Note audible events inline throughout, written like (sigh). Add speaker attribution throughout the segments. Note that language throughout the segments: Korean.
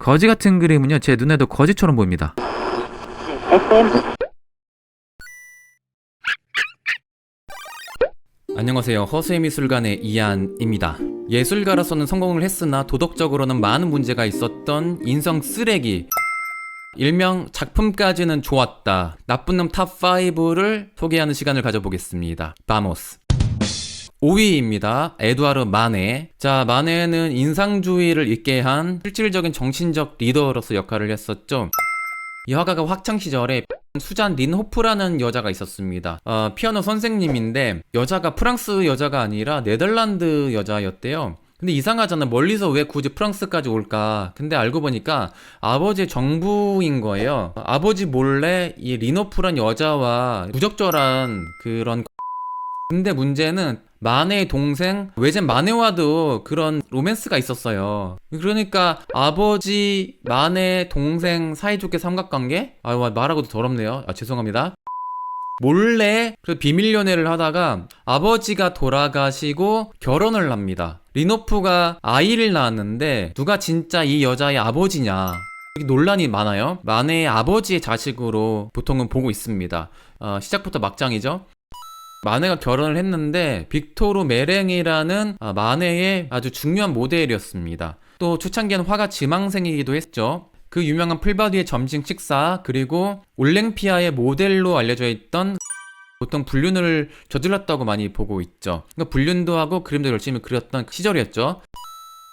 Speaker 1: 거지 같은 그림은요 제 눈에도 거지처럼 보입니다. 안녕하세요. 허수의 미술관의 이한입니다. 예술가로서는 성공을 했으나 도덕적으로는 많은 문제가 있었던 인성 쓰레기. 일명 작품까지는 좋았다. 나쁜 놈 탑 5를 소개하는 시간을 가져보겠습니다. 바모스. 5위입니다. 에두아르 마네. 자, 마네는 인상주의를 있게 한 실질적인 정신적 리더로서 역할을 했었죠. 이 화가가 학창 시절에 수잔 린호프라는 여자가 있었습니다. 어, 피아노 선생님인데 여자가 프랑스 여자가 아니라 네덜란드 여자였대요. 근데 이상하잖아. 멀리서 왜 굳이 프랑스까지 올까? 근데 알고 보니까 아버지의 정부인 거예요. 아버지 몰래 이 리노프란 여자와 부적절한 그런 근데 문제는 마네의 동생 외젠 마네와도 그런 로맨스가 있었어요. 그러니까 아버지 마네 동생 사이좋게 삼각관계? 아 말하고도 더럽네요. 아 죄송합니다. 몰래 그 비밀 연애를 하다가 아버지가 돌아가시고 결혼을 합니다. 리노프가 아이를 낳았는데 누가 진짜 이 여자의 아버지냐? 논란이 많아요. 마네의 아버지의 자식으로 보통은 보고 있습니다. 어, 시작부터 막장이죠. 마네가 결혼을 했는데 빅토르 메랭이라는 아, 마네의 아주 중요한 모델이었습니다. 또 초창기에는 화가 지망생이기도 했죠. 그 유명한 풀바디의 점심 식사 그리고 올랭피아의 모델로 알려져 있던 (laughs) 보통 불륜을 저질렀다고 많이 보고 있죠. 그러니까 불륜도 하고 그림도 열심히 그렸던 시절이었죠.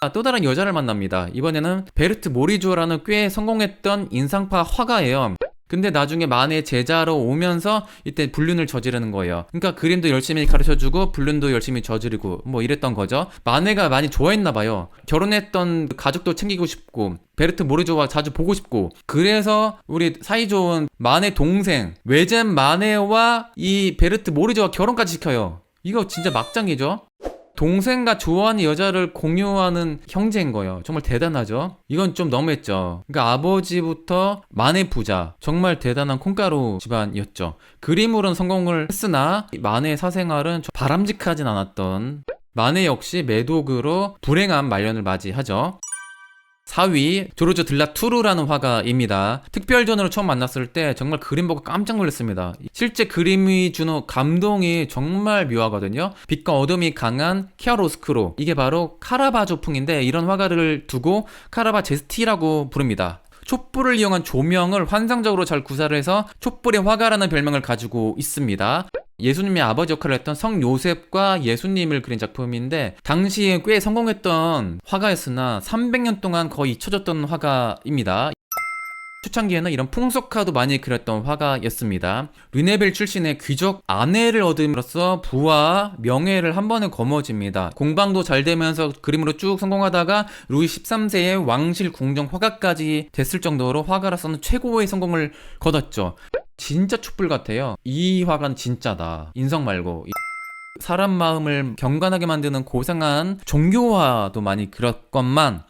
Speaker 1: 아, 또 다른 여자를 만납니다. 이번에는 베르트 모리조라는 꽤 성공했던 인상파 화가예요. 근데 나중에 만의 제자로 오면서 이때 불륜을 저지르는 거예요. 그러니까 그림도 열심히 가르쳐주고 불륜도 열심히 저지르고 뭐 이랬던 거죠. 마네가 많이 좋아했나 봐요. 결혼했던 가족도 챙기고 싶고 베르트 모리조와 자주 보고 싶고 그래서 우리 사이 좋은 마네 동생 외젠 마네와 이 베르트 모리조와 결혼까지 시켜요. 이거 진짜 막장이죠. 동생과 좋아하는 여자를 공유하는 형제인 거예요. 정말 대단하죠? 이건 좀 너무했죠. 그러니까 아버지부터 만의 부자. 정말 대단한 콩가루 집안이었죠. 그림으로는 성공을 했으나 만의 사생활은 바람직하진 않았던 만의 역시 매독으로 불행한 말년을 맞이하죠. 4위 조르조 들라 투르라는 화가입니다. 특별전으로 처음 만났을 때 정말 그림 보고 깜짝 놀랐습니다. 실제 그림이 주는 감동이 정말 묘하거든요. 빛과 어둠이 강한 키아로스크로 이게 바로 카라바조풍인데 이런 화가를 두고 카라바제스티라고 부릅니다. 촛불을 이용한 조명을 환상적으로 잘 구사를 해서 촛불의 화가라는 별명을 가지고 있습니다. 예수님의 아버지 역할을 했던 성 요셉과 예수님을 그린 작품인데 당시에 꽤 성공했던 화가였으나 300년 동안 거의 잊혀졌던 화가입니다. 초창기에는 이런 풍속화도 많이 그렸던 화가였습니다. 르네벨 출신의 귀족 아내를 얻음으로써 부와 명예를 한 번에 거머쥡니다. 공방도 잘 되면서 그림으로 쭉 성공하다가 루이 13세의 왕실 궁정 화가까지 됐을 정도로 화가로서는 최고의 성공을 거뒀죠. 진짜 촛불 같아요. 이 화가는 진짜다. 인성 말고. 사람 마음을 경건하게 만드는 고상한 종교화도 많이 그렸건만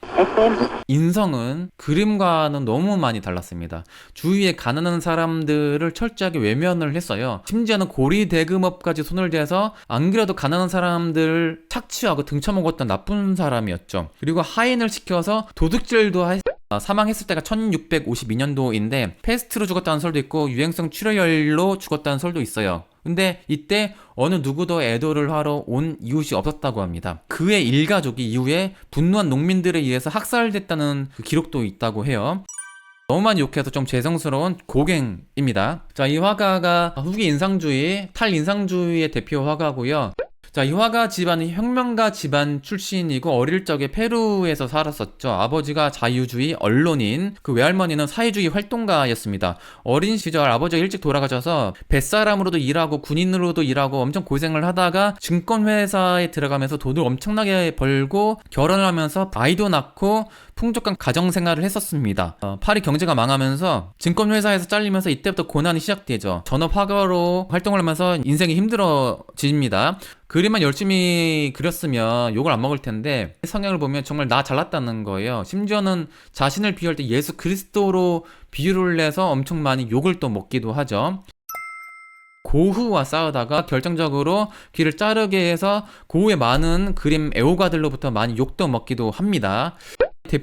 Speaker 1: 인성은 그림과는 너무 많이 달랐습니다. 주위에 가난한 사람들을 철저하게 외면을 했어요. 심지어는 고리 대금업까지 손을 대서 안 그래도 가난한 사람들을 착취하고 등쳐먹었던 나쁜 사람이었죠. 그리고 하인을 시켜서 도둑질도 했 사망했을 때가 1652년도인데 패스트로 죽었다는 설도 있고 유행성 출혈로 죽었다는 설도 있어요. 근데 이때 어느 누구도 애도를 하러 온 이웃이 없었다고 합니다. 그의 일가족이 이후에 분노한 농민들에 의해서 학살됐다는 그 기록도 있다고 해요. 너무 많이 욕해서 좀 죄송스러운 고갱입니다. 자, 이 화가가 후기 인상주의, 탈인상주의의 대표 화가고요. 자, 이 화가 집안은 혁명가 집안 출신이고 어릴 적에 페루에서 살았었죠. 아버지가 자유주의 언론인, 그 외할머니는 사회주의 활동가였습니다. 어린 시절 아버지가 일찍 돌아가셔서 뱃사람으로도 일하고 군인으로도 일하고 엄청 고생을 하다가 증권회사에 들어가면서 돈을 엄청나게 벌고 결혼을 하면서 아이도 낳고 풍족한 가정 생활을 했었습니다. 어, 파리 경제가 망하면서 증권 회사에서 잘리면서 이때부터 고난이 시작되죠. 전업 화가로 활동을 하면서 인생이 힘들어집니다. 그림만 열심히 그렸으면 욕을 안 먹을 텐데 성향을 보면 정말 나 잘났다는 거예요. 심지어는 자신을 비유할 때 예수 그리스도로 비유를 해서 엄청 많이 욕을 또 먹기도 하죠. 고흐와 싸우다가 결정적으로 귀를 자르게 해서 고흐의 많은 그림 애호가들로부터 많이 욕도 먹기도 합니다.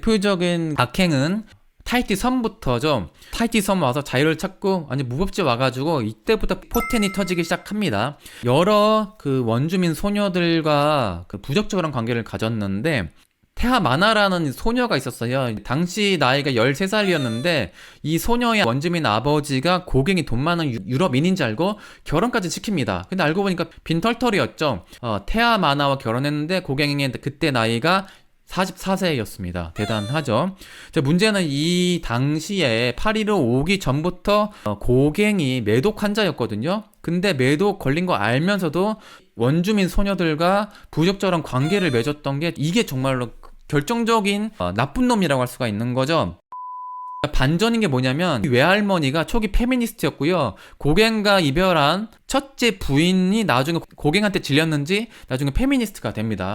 Speaker 1: 대표적인 악행은 타이티 섬부터 죠. 타이티 섬 와서 자유를 찾고 아니 무법지 와가지고 이때부터 포텐이 터지기 시작합니다. 여러 그 원주민 소녀들과 그 부적절한 관계를 가졌는데 태하 마나라는 소녀가 있었어요. 당시 나이가 13살이었는데 이 소녀의 원주민 아버지가 고갱이 돈 많은 유- 유럽인인 줄 알고 결혼까지 시킵니다. 근데 알고 보니까 빈털털이었죠. 어, 태하 마나와 결혼했는데 고갱의 그때 나이가 44세였습니다. 대단하죠. 자, 문제는 이 당시에 파리로 오기 전부터 어, 고갱이 매독 환자였거든요. 근데 매독 걸린 거 알면서도 원주민 소녀들과 부적절한 관계를 맺었던 게 이게 정말로 결정적인 어, 나쁜 놈이라고 할 수가 있는 거죠. 반전인 게 뭐냐면 이 외할머니가 초기 페미니스트였고요. 고갱과 이별한 첫째 부인이 나중에 고갱한테 질렸는지 나중에 페미니스트가 됩니다.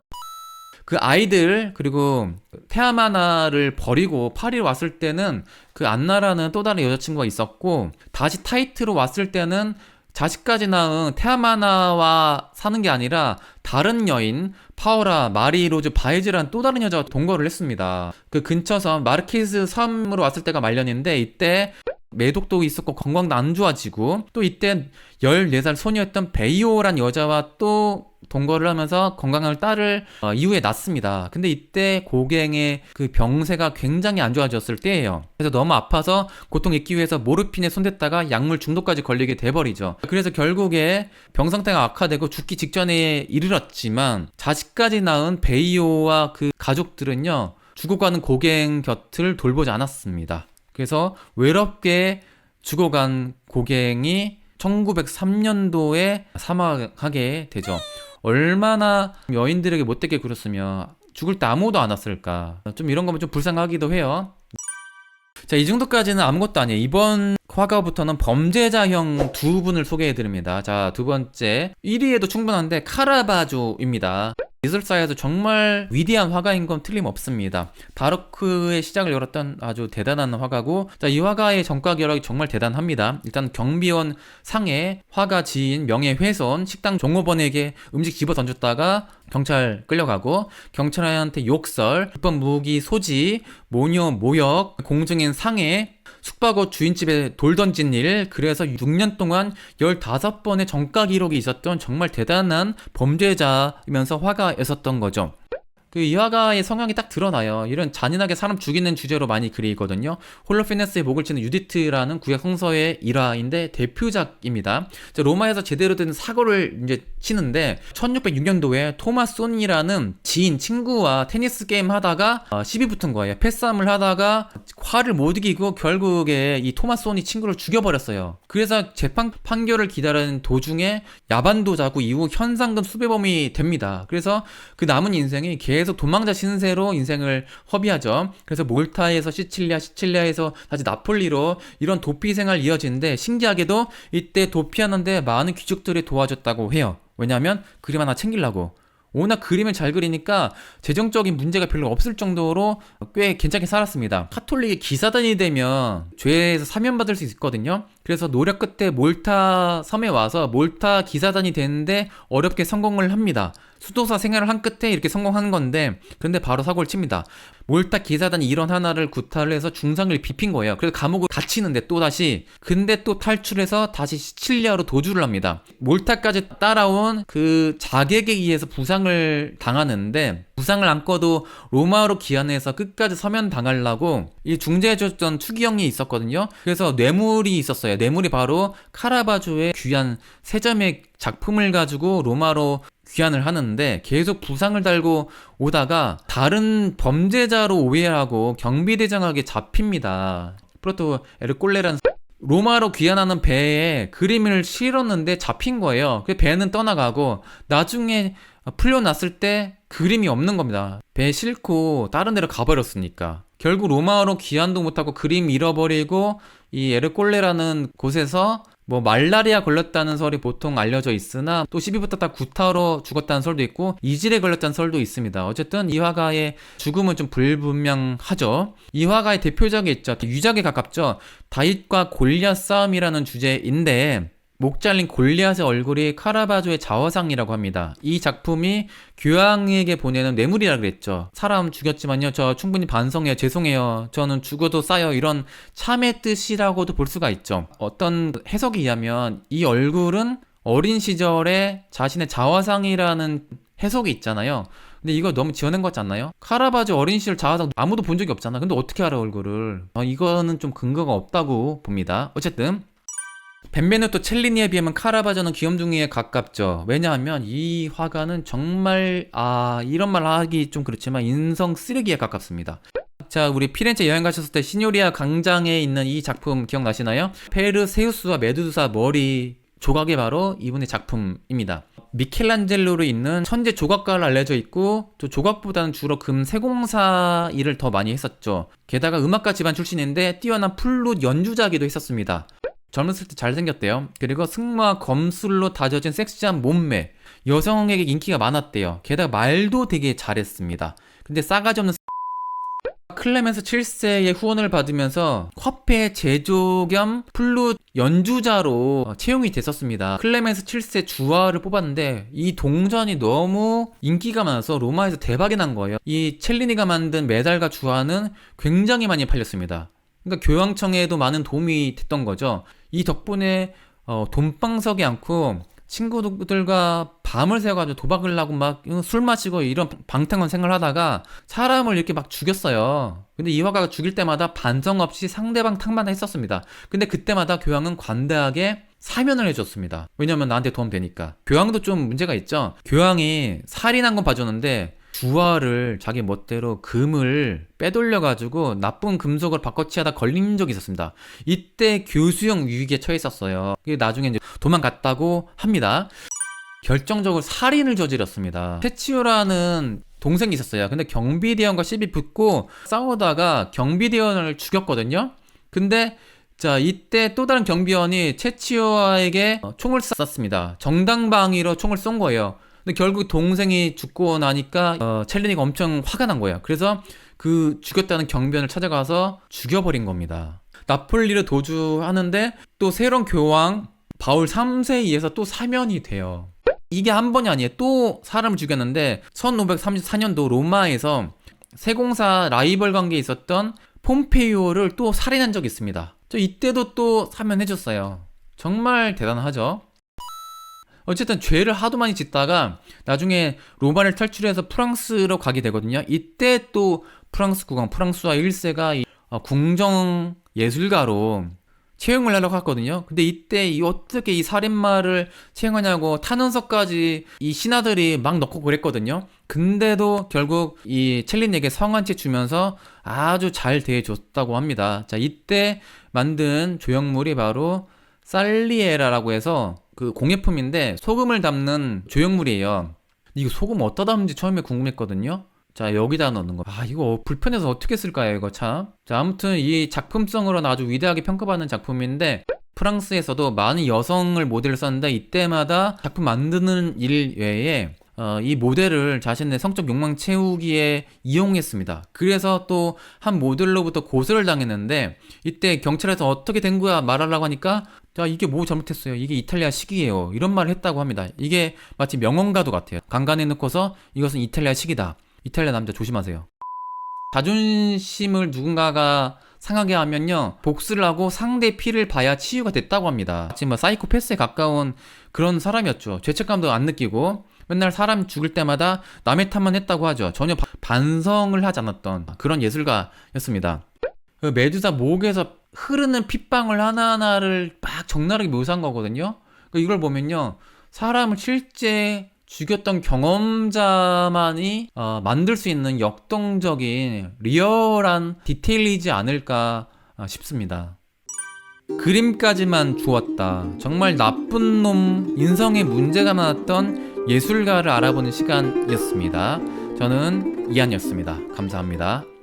Speaker 1: 그 아이들 그리고 테아마나를 버리고 파리에 왔을 때는 그 안나라는 또 다른 여자친구가 있었고 다시 타이트로 왔을 때는 자식까지 낳은 테아마나와 사는 게 아니라 다른 여인 파오라 마리로즈 바이즈라는 또 다른 여자와 동거를 했습니다. 그 근처 섬 마르키스 섬으로 왔을 때가 말년인데 이때 매독도 있었고 건강도 안 좋아지고 또 이때 14살 소녀였던 베이오란 여자와 또 동거를 하면서 건강을 딸을 어, 이후에 낳습니다. 근데 이때 고갱의 그 병세가 굉장히 안 좋아졌을 때예요. 그래서 너무 아파서 고통 잊기 위해서 모르핀에 손댔다가 약물 중독까지 걸리게 돼버리죠. 그래서 결국에 병 상태가 악화되고 죽기 직전에 이르렀지만 자식 까지 낳은 베이오와 그 가족들은요 죽어가는 고갱 곁을 돌보지 않았습니다. 그래서 외롭게 죽어간 고갱이 1903년도에 사망하게 되죠. 얼마나 여인들에게 못되게 굴었으며 죽을 때 아무도 안 왔을까. 좀 이런 거면 좀 불쌍하기도 해요. 자, 이 정도까지는 아무것도 아니에요. 이번 화가부터는 범죄자형 두 분을 소개해 드립니다. 자, 두 번째. 1위에도 충분한데 카라바조입니다. 미술사에서 정말 위대한 화가인 건 틀림없습니다. 바로크의 시작을 열었던 아주 대단한 화가고, 자, 이 화가의 전과 기록이 정말 대단합니다. 일단 경비원 상해, 화가 지인, 명예훼손, 식당 종업원에게 음식 집어 던졌다가 경찰 끌려가고, 경찰한테 욕설, 불법 무기 소지, 모녀 모욕, 공증인 상해, 숙박업 주인집에 돌 던진 일, 그래서 6년 동안 15번의 정가 기록이 있었던 정말 대단한 범죄자이면서 화가였었던 거죠. 그이 화가의 성향이 딱 드러나요. 이런 잔인하게 사람 죽이는 주제로 많이 그리거든요. 홀로피네스의 목을 치는 유디트라는 구약 성서의 일화인데 대표작입니다. 자, 로마에서 제대로 된 사고를 이제 치는데 1606년도에 토마손이라는 지인 친구와 테니스 게임 하다가 어, 시비 붙은 거예요. 패싸움을 하다가 화를 못 이기고 결국에 이 토마손이 친구를 죽여버렸어요. 그래서 재판 판결을 기다리는 도중에 야반도자고 이후 현상금 수배범이 됩니다. 그래서 그 남은 인생이 계속 도망자 신세로 인생을 허비하죠. 그래서 몰타에서 시칠리아, 시칠리아에서 다시 나폴리로 이런 도피 생활 이어지는데 신기하게도 이때 도피하는데 많은 귀족들이 도와줬다고 해요. 왜냐하면 그림 하나 챙기려고. 워낙 그림을 잘 그리니까 재정적인 문제가 별로 없을 정도로 꽤 괜찮게 살았습니다. 카톨릭이 기사단이 되면 죄에서 사면받을 수 있거든요. 그래서 노력 끝에 몰타 섬에 와서 몰타 기사단이 되는데 어렵게 성공을 합니다. 수도사 생활을 한 끝에 이렇게 성공하는 건데 근데 바로 사고를 칩니다. 몰타 기사단이 이런 하나를 구타를 해서 중상을 비핀 거예요. 그래서 감옥을 갇히는데 또 다시 근데 또 탈출해서 다시 시칠리아로 도주를 합니다. 몰타까지 따라온 그 자객에 의해서 부상을 당하는데 부상을 안고도 로마로 기한해서 끝까지 서면 당하려고 이 중재해줬던 추기형이 있었거든요. 그래서 뇌물이 있었어요. 뇌물이 바로 카라바조의 귀한 세점의 작품을 가지고 로마로 귀환을 하는데 계속 부상을 달고 오다가 다른 범죄자로 오해하고 경비대장에게 잡힙니다. 프로토 에르꼴레라는 로마로 귀환하는 배에 그림을 실었는데 잡힌 거예요. 그 배는 떠나가고 나중에 풀려났을 때 그림이 없는 겁니다. 배 싣고 다른 데로 가버렸으니까. 결국 로마로 귀환도 못하고 그림 잃어버리고 이 에르꼴레라는 곳에서 뭐 말라리아 걸렸다는 설이 보통 알려져 있으나 또 시비 붙었다 구타로 죽었다는 설도 있고 이질에 걸렸다는 설도 있습니다. 어쨌든 이 화가의 죽음은 좀 불분명하죠. 이 화가의 대표작이 있죠. 유작에 가깝죠. 다윗과 골리앗 싸움이라는 주제인데 목 잘린 골리앗의 얼굴이 카라바조의 자화상이라고 합니다. 이 작품이 교황에게 보내는 뇌물이라 그랬죠. 사람 죽였지만요, 저 충분히 반성해요, 죄송해요, 저는 죽어도 싸요 이런 참의 뜻이라고도 볼 수가 있죠. 어떤 해석에 의하면 이 얼굴은 어린 시절에 자신의 자화상이라는 해석이 있잖아요. 근데 이거 너무 지어낸 것 같지 않나요? 카라바조 어린 시절 자화상 아무도 본 적이 없잖아. 근데 어떻게 알아 얼굴을? 어, 이거는 좀 근거가 없다고 봅니다. 어쨌든 벤베누토 첼리니에 비하면 카라바조는 귀염둥이에 가깝죠. 왜냐하면 이 화가는 정말 아 이런 말 하기 좀 그렇지만 인성 쓰레기에 가깝습니다. 자, 우리 피렌체 여행 가셨을 때 시뇨리아 광장에 있는 이 작품 기억나시나요? 페르세우스와 메두사 머리 조각이 바로 이분의 작품입니다. 미켈란젤로로 있는 천재 조각가로 알려져 있고 또 조각보다는 주로 금 세공사 일을 더 많이 했었죠. 게다가 음악가 집안 출신인데 뛰어난 플룻 연주자기도 했었습니다. 젊었을 때 잘생겼대요. 그리고 승마와 검술로 다져진 섹시한 몸매. 여성에게 인기가 많았대요. 게다가 말도 되게 잘했습니다. 근데 싸가지 없는 (laughs) 클레멘스 7세의 후원을 받으면서 화폐 제조 겸 플룻 연주자로 채용이 됐었습니다. 클레멘스 7세 주화를 뽑았는데 이 동전이 너무 인기가 많아서 로마에서 대박이 난 거예요. 이 첼리니가 만든 메달과 주화는 굉장히 많이 팔렸습니다. 그러니까 교황청에도 많은 도움이 됐던 거죠. 이 덕분에 어, 돈방석이 않고 친구들과 밤을 새가지고 도박을 하고 막 술 마시고 이런 방탕한 생활을 하다가 사람을 이렇게 막 죽였어요. 근데 이 화가가 죽일 때마다 반성 없이 상대방 탕만 했었습니다. 근데 그때마다 교황은 관대하게 사면을 해줬습니다. 왜냐면 나한테 도움 되니까. 교황도 좀 문제가 있죠. 교황이 살인한 건 봐줬는데 주화를 자기 멋대로 금을 빼돌려가지고 나쁜 금속을 바꿔치하다 걸린 적이 있었습니다. 이때 교수형 위기에 처했었어요. 이게 나중에 이제 도망갔다고 합니다. 결정적으로 살인을 저질렀습니다. 테치오라는 동생이 있었어요. 근데 경비대원과 시비 붙고 싸우다가 경비대원을 죽였거든요. 근데 자 이때 또 다른 경비원이 채치오에게 총을 쐈습니다. 정당방위로 총을 쏜 거예요. 근데 결국 동생이 죽고 나니까 어, 첼리니가 엄청 화가 난 거예요. 그래서 그 죽였다는 경비원을 찾아가서 죽여버린 겁니다. 나폴리를 도주하는데 또 새로운 교황 바울 3세에 의해서 또 사면이 돼요. 이게 한 번이 아니에요. 또 사람을 죽였는데 1534년도 로마에서 세공사 라이벌 관계에 있었던 폼페이오를 또 살인한 적이 있습니다. 저 이때도 또 사면해줬어요. 정말 대단하죠. 어쨌든 죄를 하도 많이 짓다가 나중에 로마를 탈출해서 프랑스로 가게 되거든요. 이때 또 프랑스 국왕 프랑스와 1세가 궁정 예술가로 채용을 하려고 했거든요. 근데 이때 이 어떻게 이 살인마를 채용하냐고 탄원서까지 이 신하들이 막 넣고 그랬거든요. 근데도 결국 이 첼린에게 성한채 주면서 아주 잘 대해줬다고 합니다. 자, 이때 만든 조형물이 바로 살리에라라고 해서 그 공예품인데 소금을 담는 조형물이에요. 이거 소금 어디다 담는지 처음에 궁금했거든요. 자 여기다 넣는 거. 아 이거 불편해서 어떻게 쓸까요 이거 참. 자 아무튼 이 작품성으로는 아주 위대하게 평가받는 작품인데 프랑스에서도 많은 여성을 모델을 썼는데 이때마다 작품 만드는 일 외에 어, 이 모델을 자신의 성적 욕망 채우기에 이용했습니다. 그래서 또 한 모델로부터 고소를 당했는데 이때 경찰에서 어떻게 된 거야 말하려고 하니까 자 이게 뭐 잘못했어요. 이게 이탈리아 식이에요. 이런 말을 했다고 합니다. 이게 마치 명언가도 같아요. 강간해 놓고서 이것은 이탈리아 식이다. 이탈리아 남자 조심하세요. 자존심을 누군가가 상하게 하면요 복수를 하고 상대 피를 봐야 치유가 됐다고 합니다. 지금 뭐 사이코패스에 가까운 그런 사람이었죠. 죄책감도 안 느끼고 맨날 사람 죽을 때마다 남의 탓만 했다고 하죠. 전혀 바, 반성을 하지 않았던 그런 예술가였습니다. 그 메두사 목에서 흐르는 핏방울 하나하나를 막 적나라하게 묘사한 거거든요. 그러니까 이걸 보면요. 사람을 실제 죽였던 경험자만이 어, 만들 수 있는 역동적인 리얼한 디테일이지 않을까 어, 싶습니다. 그림까지만 주었다. 정말 나쁜 놈, 인성에 문제가 많았던 예술가를 알아보는 시간이었습니다. 저는 이한이었습니다. 감사합니다.